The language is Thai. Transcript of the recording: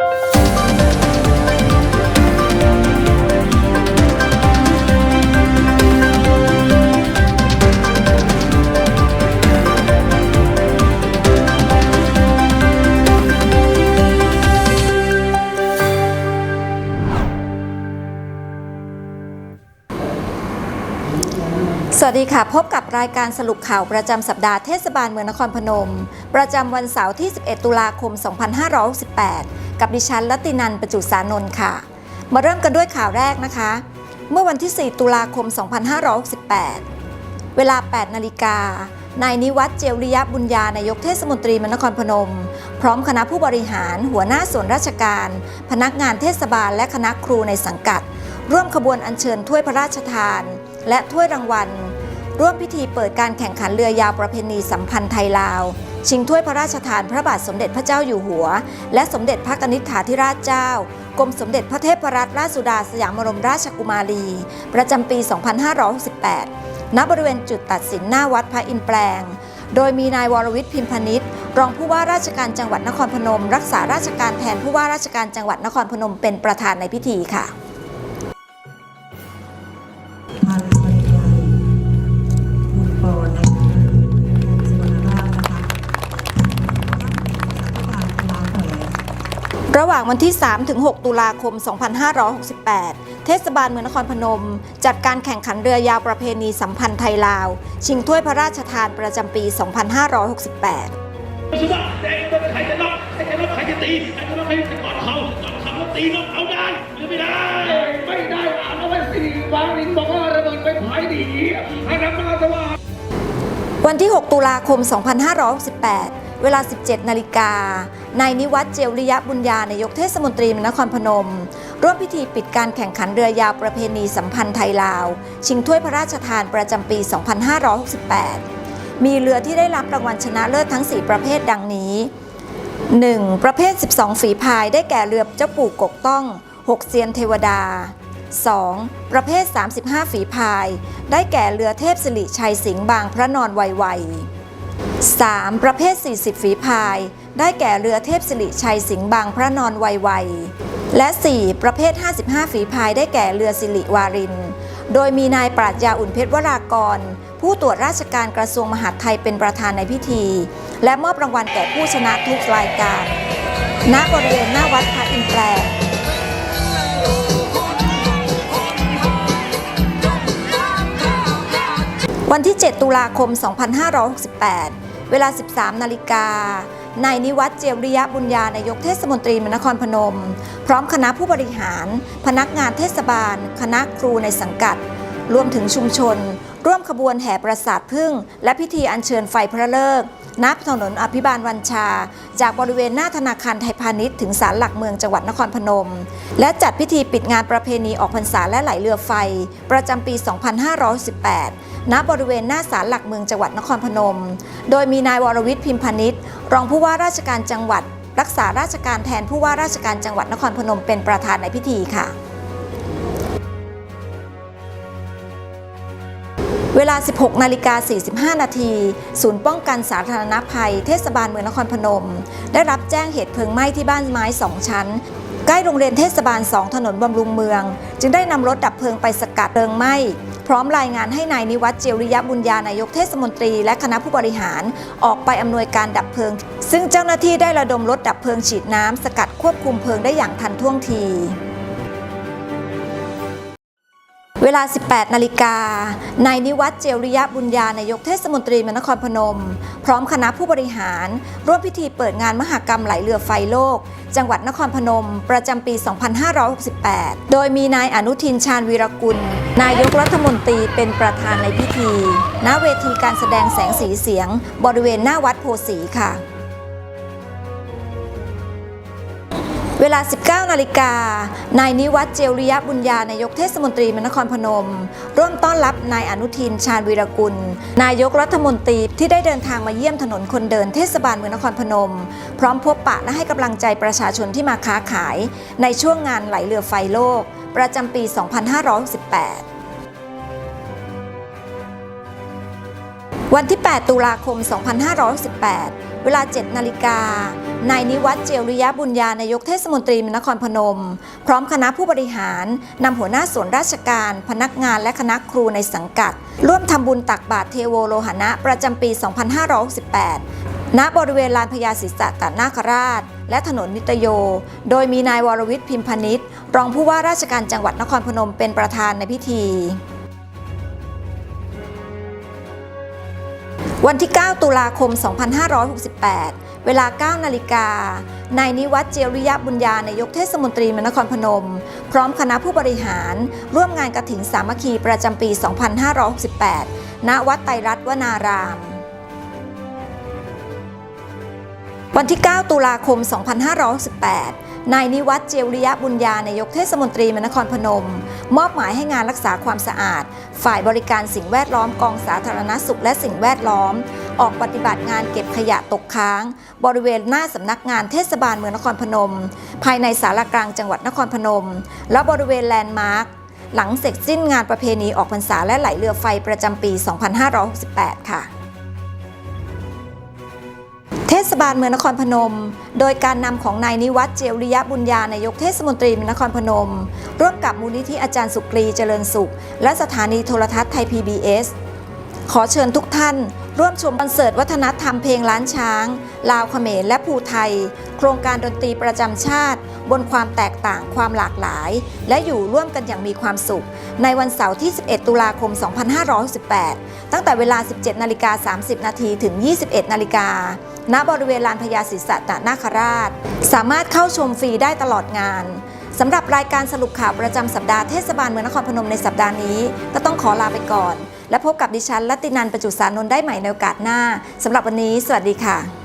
สวัสดีค่ะ พบกับรายการสรุปข่าวประจำสัปดาห์เทศบาลเมืองนครพนม ประจำวันเสาร์ที่ 11 ตุลาคม 2568 กับดิฉันรัตินันประจุสานนท์ค่ะ มาเริ่มกันด้วยข่าวแรกนะคะ เมื่อวันที่ 4 ตุลาคม 2568 เวลา 8 นาฬิกานายนิวัฒน์เจวริยบุญญานายกเทศมนตรีมนครพนม พร้อมคณะผู้บริหาร หัวหน้าส่วนราชการ พนักงานเทศบาลและคณะครูในสังกัด ร่วมขบวนอัญเชิญถ้วยพระราชทาน และถ้วยรางวัล ร่วมพิธีเปิดการแข่งขันเรือยาวประเพณีสัมพันธ์ไทยลาว ชิงถ้วยพระราชทานพระบาทสมเด็จพระเจ้าอยู่หัว และสมเด็จพระกนิษฐาธิราชเจ้ากรมสมเด็จพระเทพรัตนราชสุดาสยามบรมราชกุมารี ประจำปี 2568 ณ บริเวณจุดตัดสินหน้าวัดพระอินทร์แปลง โดยมีนายวรวิทย์พิมพนิษฐ์รองผู้ว่าราชการจังหวัดนครพนม รักษาราชการแทนผู้ว่าราชการจังหวัดนครพนมเป็นประธานในพิธีค่ะ ระหว่างวันที่3ถึง6ตุลาคม 2568 เทศบาลเมืองนครพนม จัดการแข่งขันเรือยาวประเพณีสัมพันธ์ไทยลาว ชิงถ้วยพระราชทานประจำปี 2568สุดาแดงเป็นใครจะน็อกใครจะน็อกใครจะตีใครจะน็อกใครจะกอดเขากอดเขาแล้วตีน็อกเอาได้หรือไม่ได้ ไม่ได้อ่านเอาไว้สี่วางลิงบอกว่าระเบิดเป็นไผ่ดีให้รับมาสว่าวันที่ 6 ตุลาคม 2568 เวลา 17 นาฬิกา นายนิวัฒน์เจวริยะบุญญานายกเทศมนตรีมนครพนม ร่วมพิธีปิดการแข่งขันเรือยาวประเพณีสัมพันธ์ไทยลาว ชิงถ้วยพระราชทานประจำปี 2568 มีเรือที่ได้รับรางวัลชนะเลิศทั้ง 4 ประเภทดังนี้ 1. ประเภท 12 ฝีพายได้แก่เรือเจ้าปู่กกต้อง 6 เซียนเทวดา 2. ประเภท 35 ฝีพาย ได้แก่เรือเทพสิริชัยสิงห์บางพระนอนไวๆ 3. ประเภท 40 ฝีพาย ได้แก่เรือเทพสิริชัยสิงห์บางพระนอนไวๆและ 4. ประเภท 55 ฝีพาย ได้แก่เรือสิริวาริน โดยมีนายปราชญาอุ่นเพชรวรากร ผู้ตรวจราชการกระทรวงมหาดไทยเป็นประธานในพิธี และมอบรางวัลแก่ผู้ชนะทุกรายการ ณ บริเวณหน้าวัดพระอินทร์แปลงวันที่ 7 ตุลาคม 2568 เวลา 13 นาฬิกานายนิวัฒน์เจริยบุญญานายกเทศมนตรีมนครพนม พร้อมคณะผู้บริหาร พนักงานเทศบาล คณะครูในสังกัด รวมถึงชุมชน ร่วมขบวนแห่ประสาทพึ่ง และพิธีอัญเชิญไฟพระเลิกนับถนนอภิบาลวัญชา จากบริเวณหน้าธนาคารไทยพาณิชย์ถึงศาลหลักเมืองจังหวัดนครพนม และจัดพิธีปิดงานประเพณีออกพรรษาและไหลเรือไฟ ประจำปี 2518 ณ บริเวณหน้าศาลหลักเมืองจังหวัดนครพนม โดยมีนายวรวิทย์พิมพานิชย์รองผู้ว่าราชการจังหวัด รักษาราชการแทนผู้ว่าราชการจังหวัดนครพนมเป็นประธานในพิธีค่ะ เวลา 16 นาฬิกา 45 นาที ศูนย์ป้องกันสาธารณภัย เทศบาลเมืองนครพนม ได้รับแจ้งเหตุเพลิงไหม้ที่บ้านไม้ 2 ชั้น ใกล้โรงเรียนเทศบาล 2 ถนนบำรุงเมือง จึงได้นำรถดับเพลิงไปสกัดเพลิงไหม้ พร้อมรายงานให้นายนิวัฒน์เจริยบุญญานายกเทศมนตรี และคณะผู้บริหารออกไปอำนวยการดับเพลิง ซึ่งเจ้าหน้าที่ได้ระดมรถดับเพลิงฉีดน้ำสกัดควบคุมเพลิงได้อย่างทันท่วงที เวลา 18 นาฬิกา นายนิวัฒน์เจริยบุญญานายกเทศมนตรีมนครพนม พร้อมคณะผู้บริหาร ร่วมพิธีเปิดงานมหกรรมไหลเรือไฟโลก จังหวัดนครพนม ประจำปี 2568 โดยมีนายอนุทินชาญวีรกุล นายกรัฐมนตรีเป็นประธานในพิธี ณ เวทีการแสดงแสงสีเสียง บริเวณหน้าวัดโพสีค่ะ เวลา 19 นาฬิกา นายนิวัฒน์เจริยบุญญานายกเทศมนตรีมนครพนม ร่วมต้อนรับนายอนุทินชาญวีรกุล นายกรัฐมนตรีที่ได้เดินทางมาเยี่ยมถนนคนเดินเทศบาลเมืองนครพนม พร้อมพบปะและให้กำลังใจประชาชนที่มาค้าขาย ในช่วงงานไหลเรือไฟโลก ประจำปี 2568วันที่ 8 ตุลาคม 2518 เวลา 7 นาฬิกา นายนิวัฒน์เจียวริยะบุญญานายกเทศมนตรีมนครพนม พร้อมคณะผู้บริหารนำหัวหน้าส่วนราชการ พนักงานและคณะครูในสังกัด ร่วมทำบุญตักบาตรเทโวโลหณะประจำปี 2568 ณบริเวณลานพญาศิษะตนาคราช และถนนนิตโย โดยมีนายวรวิทย์พิมพนิษรองผู้ว่าราชการจังหวัดนครพนมเป็นประธานในพิธีวันที่ 9 ตุลาคม 2568 เวลา 9 นาฬิกา นายนิวัฒเจียริยบุญญานายกเทศมนตรีมนครพนม พร้อมคณะผู้บริหาร ร่วมงานกระถิ่นสามัคคีประจำปี 2568 ณ วัดไตรรัตน์วนาราม วันที่ 9 ตุลาคม 2568นายนิวัฒเจียริยบุญญานายกเทศมนตรีมนครพนม มอบหมายให้งานรักษาความสะอาด ฝ่ายบริการสิ่งแวดล้อมกองสาธารณสุขและสิ่งแวดล้อม ออกปฏิบัติงานเก็บขยะตกค้าง บริเวณหน้าสำนักงานเทศบาลเมืองนครพนม ภายในสารกลางจังหวัดนครพนม และบริเวณแลนด์มาร์คหลังเสร็จสิ้นงานประเพณีออกพรรษาและไหลเรือไฟประจำปี 2568 ค่ะเทศบาลเมืองนครพนม โดยการนำของนายนิวัฒน์เจียวริยะบุญญานายกเทศมนตรีเมืองนครพนม ร่วมกับมูลนิธิอาจารย์สุกรีเจริญสุข และสถานีโทรทัศน์ไทย PBS ขอเชิญทุกท่าน ร่วมชมคอนเสิร์ตวัฒนธรรมเพลงล้านช้าง ลาวเขมรและภูไทย โครงการดนตรีประจำชาติ บนความแตกต่างความหลากหลาย และอยู่ร่วมกันอย่างมีความสุข ในวันเสาร์ที่ 11 ตุลาคม 2568 ตั้งแต่เวลา 17 นาฬิกา 30 นาทีถึง 21 นาฬิกาณบริเวณลานพญาศิษะนาคราช สามารถเข้าชมฟรีได้ตลอดงาน สำหรับรายการสรุปข่าวประจำสัปดาห์เทศบาลเมืองนครพนมในสัปดาห์นี้ ก็ต้องขอลาไปก่อน และพบกับดิฉันลัตินันประจุสานนท์ได้ใหม่ในโอกาสหน้าสำหรับวันนี้ สวัสดีค่ะ